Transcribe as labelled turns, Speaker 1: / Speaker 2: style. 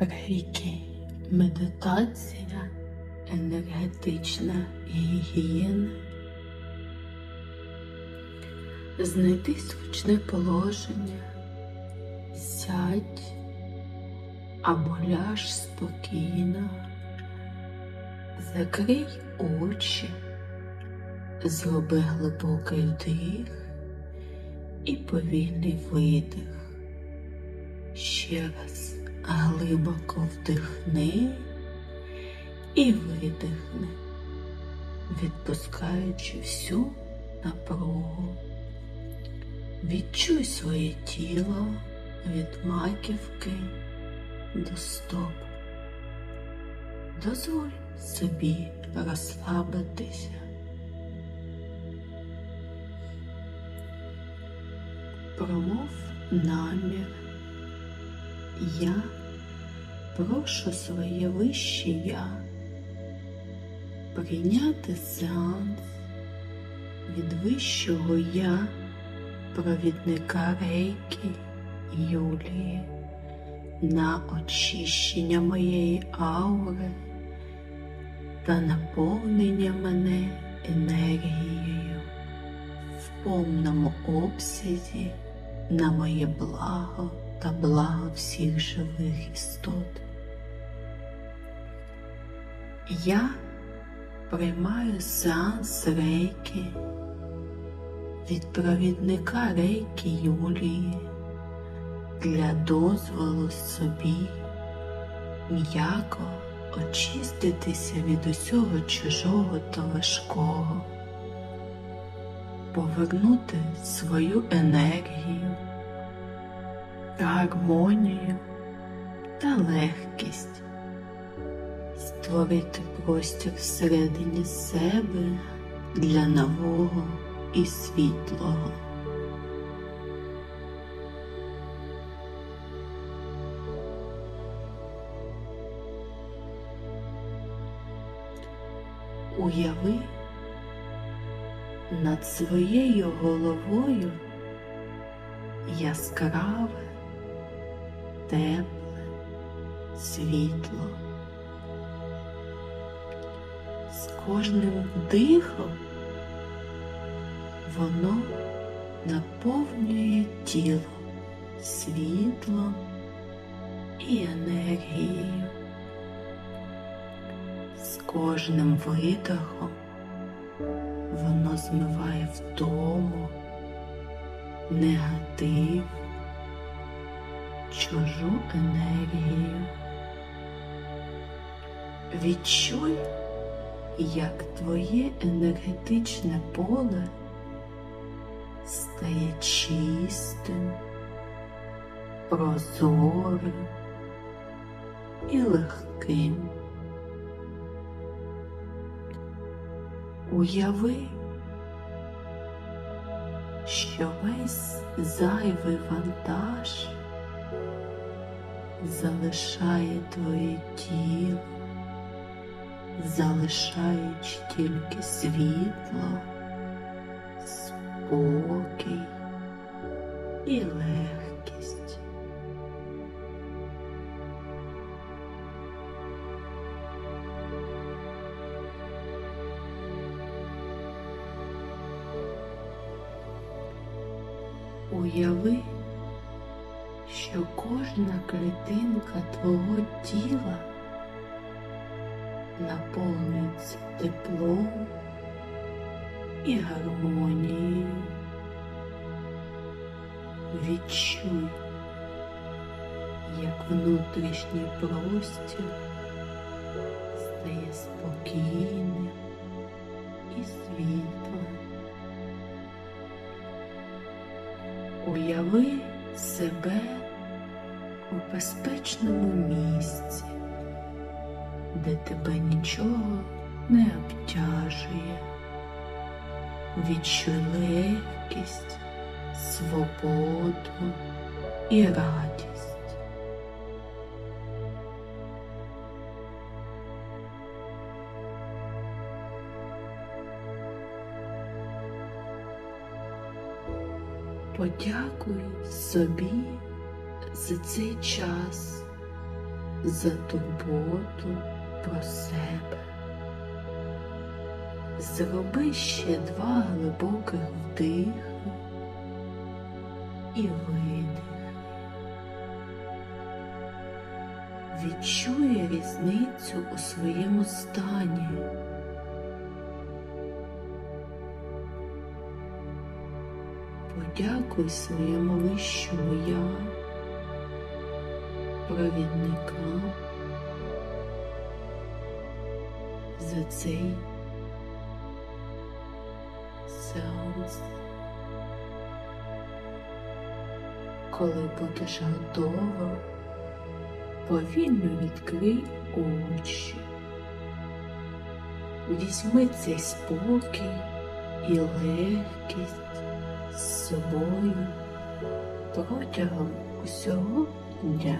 Speaker 1: Рейки, медитація, енергетична гігієна. Знайди зручне положення, сядь або ляж спокійно, закрий очі, зроби глибокий вдих і повільний видих. Ще раз глибоко вдихни і видихни, відпускаючи всю напругу. Відчуй своє тіло від маківки до стоп. Дозволь собі розслабитися. Промов намір. Я прошу своє вище я прийняти сеанс від вищого я провідника Рейки Юлії. На очищення моєї аури та наповнення мене енергією в повному обсязі на моє благо та благо всіх живих істот. Я приймаю сеанс рейки від провідника рейки Юлії для дозволу собі м'яко очиститися від усього чужого та важкого, повернути свою енергію гармонію та легкість, створити простір всередині себе для нового і світлого. Уяви над своєю головою яскраве тепле світло. З кожним вдихом воно наповнює тіло світлом і енергією. З кожним видохом воно змиває втому, негатив чужу енергію. Відчуй, як твоє енергетичне поле стає чистим, прозорим і легким. Уяви, що весь зайвий вантаж залишає твоє тіло, залишаючи тільки світло, спокій і легкість. Уяви, що кожна клітинка твого тіла наповнюється теплом і гармонією. Відчуй, як внутрішній простір стає спокійним Уяви себе у безпечному місці, де тебе нічого не обтяжує. Відчуй легкість, свободу і радість. Подякуй собі за цей час, за турботу про себе. Зроби ще два глибоких вдихи і видихи. Відчує різницю у своєму стані. Подякуй своєму вищому я, провідникам за цей сеанс. Коли будеш готова, повільно відкрий очі. Візьми цей спокій і легкість з собою протягом усього дня.